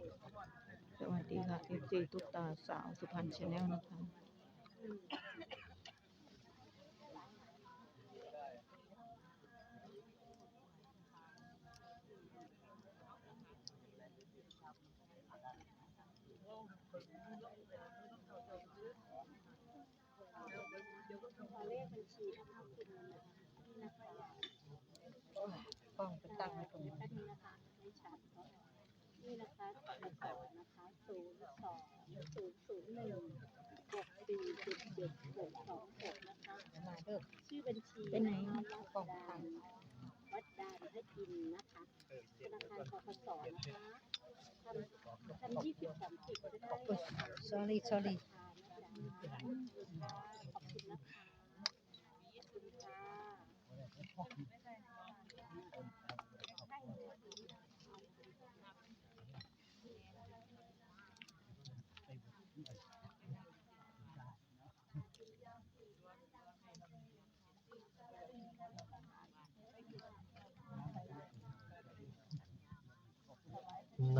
สวัสดีค่ะ FC ตุ๊กตาสาวสุพรรณชาแนลนะคะกล้องไปตั้งไว้ตรงนี้ นี่นะคะสองสองนะคะศูนย์สองศูนย์ศูนย์หนึ่งหกสี่เจ็ดเจ็ดหกสองหกนะคะมาเด้อชื่อบัญชีไปไหนวัองดตัดางนวัดดานให้กินนะคะธนาคารกสศนะคะทำทำยี่สิบสามสิบก็ได้ sorry sorry ทานนะจ๊ะขอบคุณนะคะขอบคุณค่ะ นะ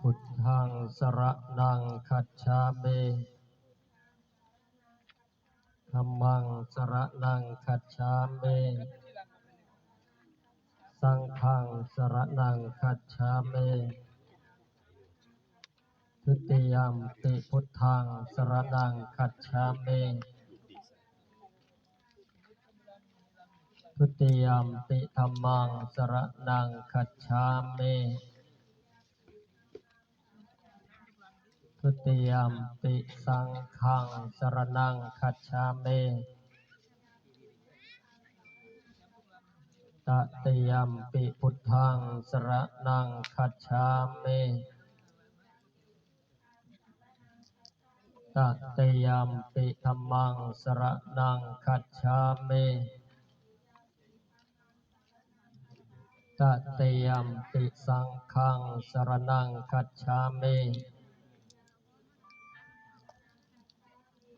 พุทธังสระนังคัจฉามิธัมมังสระนังคัจฉามิสังฆังสระนังคัจฉามิทุติยมปิพุทธังสระนังคัจฉามิทุติยมปิธัมมังสระนังคัจฉามิ ทุติยมปิสังฆังสรนังคัจฉามิตติยมปิพุทธังสรนังคัจฉามิตติยมปิธรรมังสรนังคัจฉามิตติยมปิสังฆังสรนังคัจฉามิ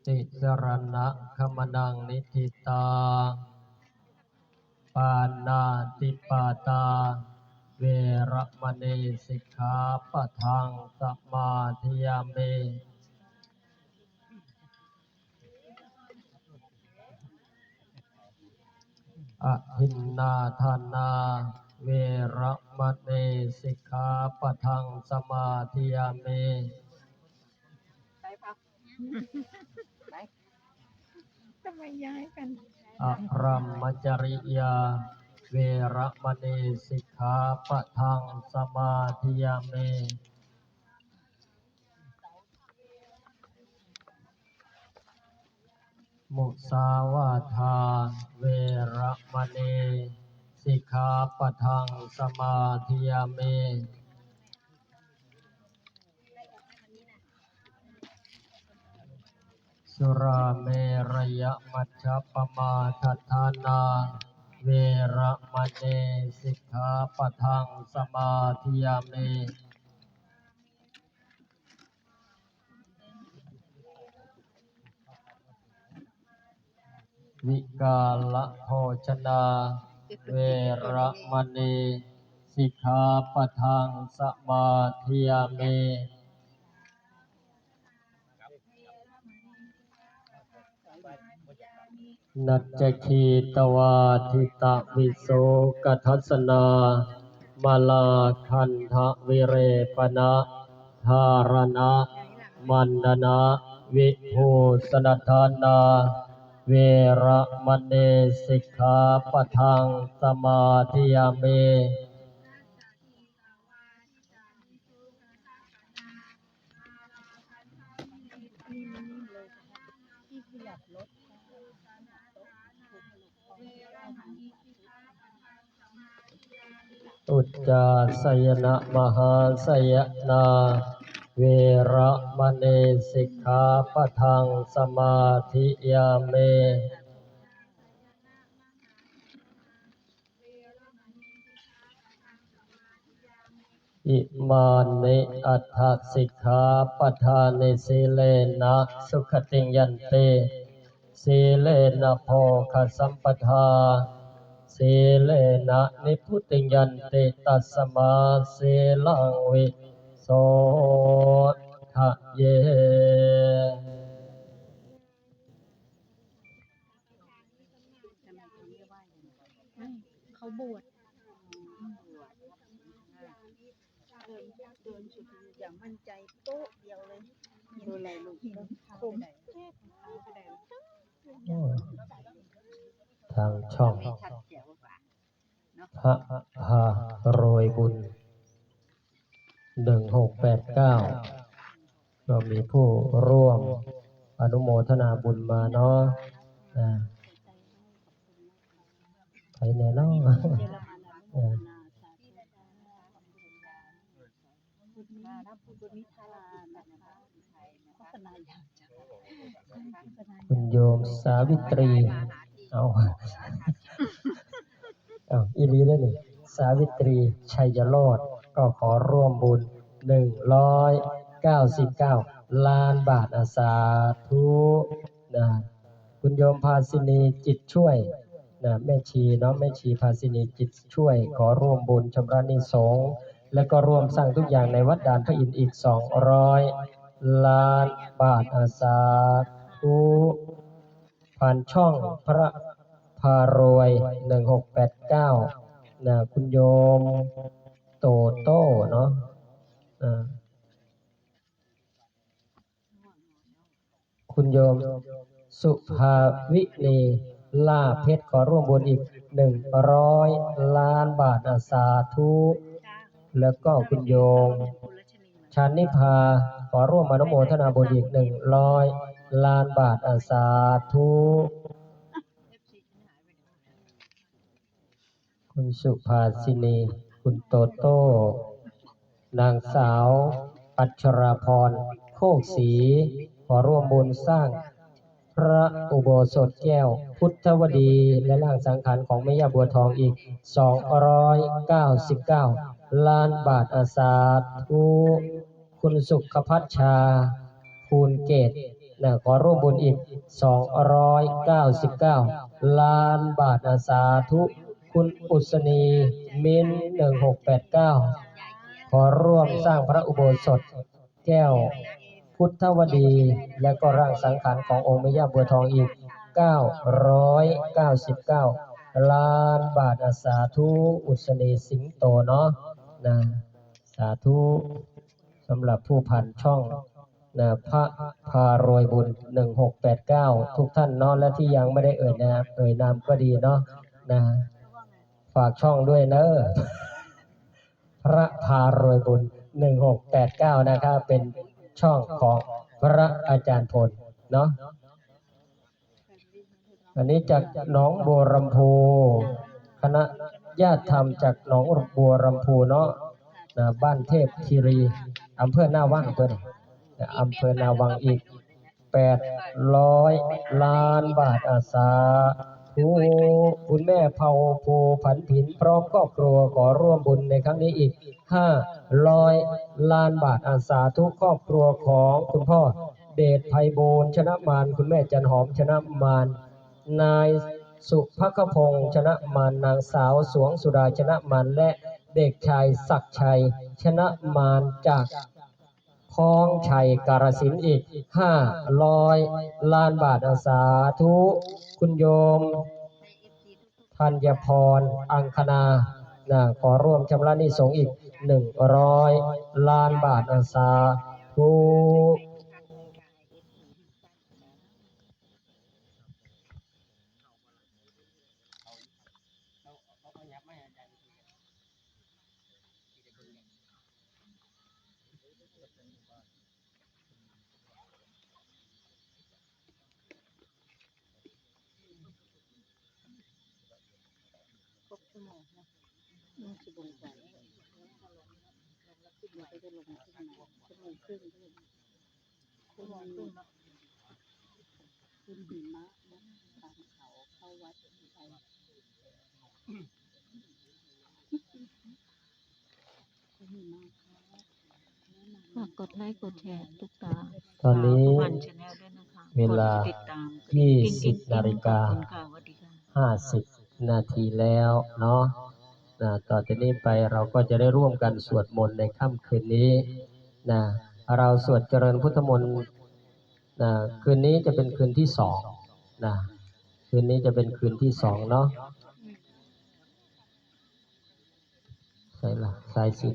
ติสรณะขมนังนิทิตา ปานาติปาตา เวรมณีสิกขาปะทังสมาธิยามิอหินนาทานา เวรมณีสิกขาปะทังสมาธิยามิไปพัก ทำไมย้ายกันอะรัมมจริยา เวระมณีสิกขาปะทังสมาธิยามิมุสาวาทา เวระมณีสิกขาปะทังสมาธิยามิ สุราเมรยมัชฌปมาทัฏฐานาเวระมณีสิกขาปทังสมาธิยามิวิกาลโภชนา เวระมณีสิกขาปทังสมาธิยามิ นัจจคีตวาทิตะวิโสกทัสนามาลาคันทะวิเรปนะธารณะมันดนะวิภูสนทานา เวระมณีสิกขาปะทังสมาธิยามิ อุจจาสยนะมหาสยนา เวระมณีสิกขาปะทังสมาธิยาเมอิมานิอัฏฐสิกขาปทานิสีเลนะสุขติยันเตสีเลนะโภคสัมปทา สีเลนะนิพุติงยันเตตัสสมาสีลังวิโสทะเยทำไมเขาไม่ไหว้กันไม่เขาบวชเดินเดินชุดอย่างมั่นใจโต๊ะเดียวเลยดูอะไรลูกคมโอ้ยทางช่อง พระพาโรยบุญหนึ่งหกแปดเก้าเรามีผู้ร่วมอนุโมทนาบุญมาเนาะใครแน่นอนคุณโยมสาวิตรี เอา อาอีนี้แล้วนี่สาวิตรีชัยโลดก็ขอร่วมบุญหนึ่งร้อยเก้าสิบเก้าล้านบาทอาสาธุนะคุณโยมภาสินีจิตช่วยนะแม่ชีเนาะแม่ชีภาสินีจิตช่วย ขอร่วมบุญชำระนิสงฆ์และก็ร่วมสร้างทุกอย่างในวัดด่านพระอินทร์อีกสองร้อยล้านบาทอาสาธุผ่านช่องพระ พารวยหนึ่งหกแปดเก้านะคุณโยมโตโต้เนาะคุณโยมสุภาวินีล่าเพชรขอร่วมบุญอีกหนึ่งร้อยล้านบาทอาสาธุแล้วก็คุณโยมชานิพาขอร่วมอนุโมทนาบุญอีกหนึ่งร้อยล้านบาทอาสาธุ คุณสุภาสินี คุณโตโต้ นางสาว อัชราพร โคกศรีขอร่วมบุญสร้าง พระอุโบสถแก้ว พุทธวดี และร่างสังขารของแม่ย่าบัวทองอีก 299 ล้านบาทอาสาธุคุณสุขพัชชา ภูลเกตนะขอร่วมบุญอีก 299 ล้านบาทอาสาธุ คุณอุศนีมิน1689ขอร่วมสร้างพระอุโบสถ แก้ว พุทธวดี และก็ร่างสังขารขององค์แม่ย่าบัวทองอีก 999 ล้านบาทอาสาธุอุศนีสิงโตเนาะนะสาธุสำหรับผู้ผ่านช่องนะพระพารวยบุญ 1689 ทุกท่านเนาะและที่ยังไม่ได้เอ่ยนามเอ่ยนามก็ดีเนาะนะ ฝากช่องด้วยเนอะพระพารวยบุญ1689นะครับเป็นช่องของพระอาจารย์พลเนาะอันนี้จากหนองบัวลำพูคณะญาติธรรมจากหนองบัวลำพูเนาะนะบ้านเทพคีรีอำเภอหน้าว่างตัวนี้นะอำเภอนาวังอีก800ล้านบาทอาสา ธุคุณแม่เผาภูผันผินพร้อมครอบครัวขอร่วมบุญในครั้งนี้อีก500ล้านบาทอาสาทุกครอบครัวของคุณพ่อ เดชไพบูลชนะมานคุณแม่จันหอมชนะมานนายสุภคพงษ์ชนะมานนางสาวสวงสุดาชนะมานและเด็กชายศักชัย ชนะมานจาก คลองชัยการสินอีกห้าร้อยล้านบาทอาสาธุ คุณโยมธัญพร อังคณานะขอร่วมชำระหนี้สงฆ์อีกหนึ่งร้อยล้านบาทอาสาธุ มันคืองกว่าขึ้นก็จะลงขึ้นมาชั่วโมงครึ่งก็จะคุณคุณหิมะนะตามเขาเข้าวัดไปคุณหิมะฝากกดไลค์กดแชร์ทุกตาตอนนี้เวลา 20นาฬิกา50 นาทีแล้วเนาะนะต่อจากนี้ไปเราก็จะได้ร่วมกันสวดมนต์ในค่ำคืนนี้นะเราสวดเจริญพุทธมนต์นะคืนนี้จะเป็นคืนที่สองนะคืนนี้จะเป็นคืนที่สองเนาะใช่ละสายสิ